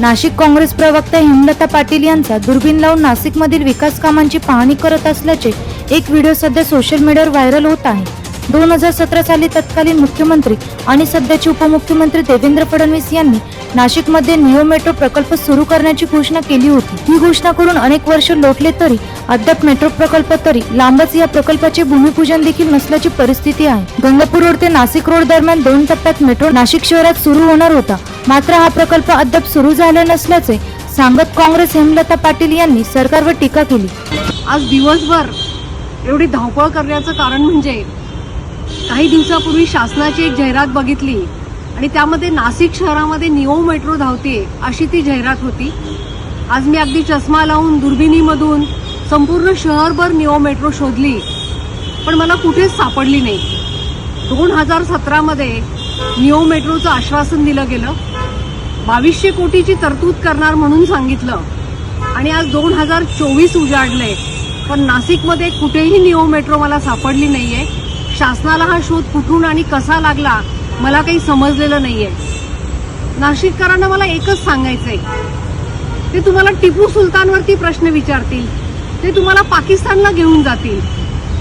नाशिक काँग्रेस प्रवक्ता हेमलता पाटील यांचा दुर्बीण लावून नाशिकमधील विकास कामांची पाहणी करत असल्याचे एक व्हिडिओ सध्या सोशल मीडियावर व्हायरल होत आहे. दोन हजार सतरा साली तत्कालीन मुख्यमंत्री आणि सध्याचे उपमुख्यमंत्री देवेंद्र फडणवीस यांनी नाशिकमध्ये निओ मेट्रो प्रकल्प सुरू करण्याची घोषणा केली होती. ही घोषणा करून अनेक वर्ष लोटले तरी अद्याप मेट्रो प्रकल्प तरी लांबच या प्रकल्पाचे भूमिपूजन देखील नसल्याची परिस्थिती आहे. गंगापूर रोड ते नाशिक रोड दरम्यान दोन टप्प्यात मेट्रो नाशिक शहरात सुरू होणार होता. मात्र हा प्रकल्प अद्याप सुरू झाला नसल्याचे सांगत काँग्रेस हेमलता पाटील यांनी सरकारवर टीका केली. आज दिवसभर एवढी धावपळ करण्याचं कारण म्हणजे काही दिवसापूर्वी शासनाची एक जाहिरात बघितली. आणि त्यामध्ये नाशिक शहरामध्ये निओ मेट्रो धावते अशी ती जाहिरात होती. आज मी अगदी चष्मा लावून दुर्बिणीमधून संपूर्ण शहरभर निओ मेट्रो शोधली. पण मला कुठेच सापडली नाही. दोन हजार सतरामध्ये निओ मेट्रोचं आश्वासन दिलं गेलं. बावीसशे कोटीची तरतूद करणार म्हणून सांगितलं. आणि आज दोन हजार चोवीस उजाडले. पण नाशिकमध्ये कुठेही निओ मेट्रो मला सापडली नाहीये. शासनाला हा शोध कुठून आणि कसा लागला मला काही समजलेलं नाहीये. नाशिककरांना मला एकच सांगायचंय. ते तुम्हाला टिपू सुलतानवरती प्रश्न विचारतील. ते तुम्हाला पाकिस्तानला घेऊन जातील.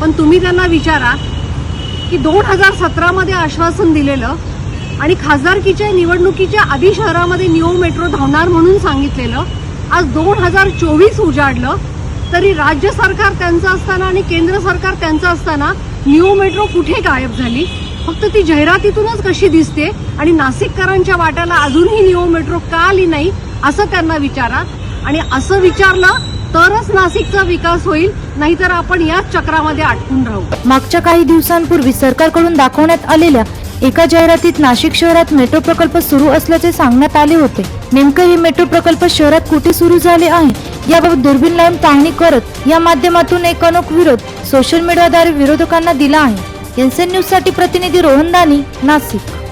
पण तुम्ही त्यांना विचारा की दोन हजार सतरामध्ये आश्वासन दिलेलं आणि खासदारकीच्या निवडणुकीच्या आधी शहरामध्ये न्यू मेट्रो धावणार म्हणून सांगितलेलं आज दोन हजार चोवीस उजाडलं तरी राज्य सरकार त्यांचं असताना आणि केंद्र सरकार त्यांचं असताना निओ मेट्रो कुठे गायब झाली? फक्त ती जाहिरातीतूनच कशी दिसते? आणि नाशिककरांच्या वाट्याला अजूनही निओ मेट्रो का आली नाही? असं त्यांना विचारा आणि असं विचारलं तरच नाशिकचा विकास होईल नाहीतर आपण याच चक्रामध्ये अटकून राहू. मागच्या काही दिवसांपूर्वी सरकारकडून दाखवण्यात आलेल्या एका जाहिरातीत नाशिक शहरात मेट्रो प्रकल्प सुरू असल्याचे सांगण्यात आले होते. नेमकं हे मेट्रो प्रकल्प शहरात कुठे सुरू झाले आहे याबाबत दुर्बीण लावून पाहणी करत या माध्यमातून एक अनोख विरोध सोशल मीडियाद्वारे विरोधकांना दिला आहे. एनसीएन न्यूजसाठी प्रतिनिधी रोहन दानी नाशिक.